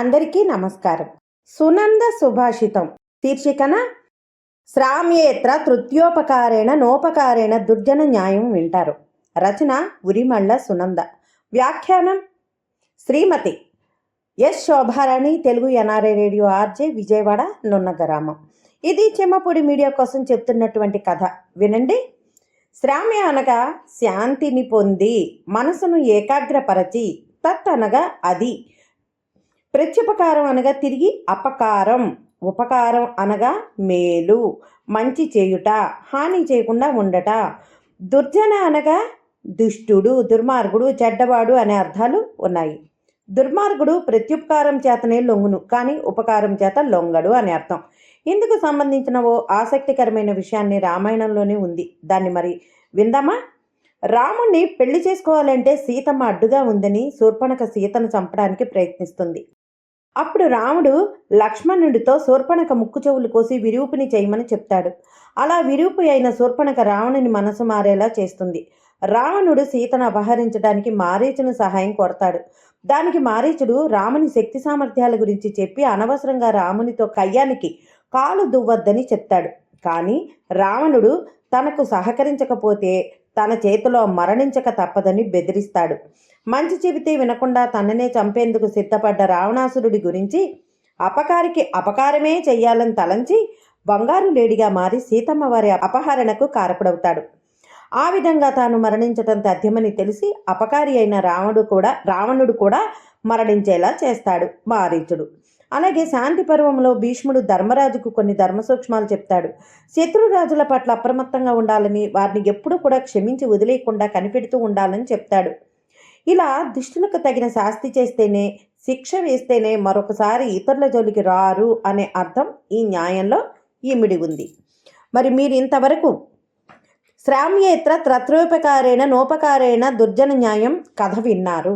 అందరికీ నమస్కారం. సునంద సుభాషితం. శీర్షికన శ్రామ్యేత్ర తృత్యోపకారేణ నోపకారేణ దుర్జన న్యాయం వింటారు. రచన ఉరిమళ్ళ సునంద. వ్యాఖ్యానం Srimathi S Shobharani Telugu NRI radio RJ Vijayawada Nunna గ్రామం ఇది చెమ్మపూడి మీడియా కోసం చెప్తున్నటువంటి కథ. వినండి. శ్రామ్య అనగా శాంతిని పొంది మనసును ఏకాగ్రపరచి తత్ అనగా అది. ప్రత్యుపకారం అనగా తిరిగి అపకారం ఉపకారం అనగా మేలు మంచి చేయుట హాని చేయకుండా ఉండట. దుర్జన అనగా దుష్టుడు దుర్మార్గుడు చెడ్డవాడు అనే అర్థాలు ఉన్నాయి. దుర్మార్గుడు ప్రత్యుపకారం చేతనే లొంగును కానీ ఉపకారం చేత లొంగడు అనే అర్థం. ఇందుకు సంబంధించిన ఓ ఆసక్తికరమైన విషయాన్ని రామాయణంలోనే ఉంది. దాన్ని మరి విందామా? రాముణ్ణి పెళ్ళి చేసుకోవాలంటే సీతమ్మ అడ్డుగా ఉందని శూర్పణక సీతను చంపడానికి ప్రయత్నిస్తుంది. అప్పుడు రాముడు లక్ష్మణుడితో శూర్పణక ముక్కు చెవులు కోసి విరూపుని చేయమని చెప్తాడు. అలా విరూపు అయిన శూర్పణక రావణుని మనసు మారేలా చేస్తుంది. రావణుడు సీతను అపహరించడానికి మారీచును సహాయం కొడతాడు దానికి మారీచుడు రాముని శక్తి సామర్థ్యాల గురించి చెప్పి అనవసరంగా రామునితో కయ్యానికి కాలు దువ్వద్దని చెప్తాడు. కానీ రావణుడు తనకు సహకరించకపోతే తన చేతిలో మరణించక తప్పదని బెదిరిస్తాడు. మంచి చెబితే వినకుండా తననే చంపేందుకు సిద్ధపడ్డ రావణాసురుడి గురించి అపకారికి అపకారమే చెయ్యాలని తలంచి బంగారు లేడిగా మారి సీతమ్మ వారి అపహరణకు కారపడవుతాడు ఆ విధంగా తాను మరణించటం తథ్యమని తెలిసి అపకారి అయిన రావణుడు కూడా రావణుడు కూడా మరణించేలా చేస్తాడు మారీచుడు. అలాగే శాంతి పర్వంలో భీష్ముడు ధర్మరాజుకు కొన్ని ధర్మ సూక్ష్మాలు చెప్తాడు. శత్రురాజుల పట్ల అప్రమత్తంగా ఉండాలని వారిని ఎప్పుడూ కూడా క్షమించి వదిలేయకుండా కనిపెడుతూ ఉండాలని చెప్తాడు. ఇలా దుష్టులకు తగిన శాస్తి చేస్తేనే శిక్ష వేస్తేనే మరొకసారి ఇతరుల జోలికి రారు అనే అర్థం ఈ న్యాయంలో ఈమిడి ఉంది. మరి మీరు ఇంతవరకు శ్రామ్యేత్ర త్రత్రోపకారేణ నోపకారేణ దుర్జన న్యాయం కథ విన్నారు.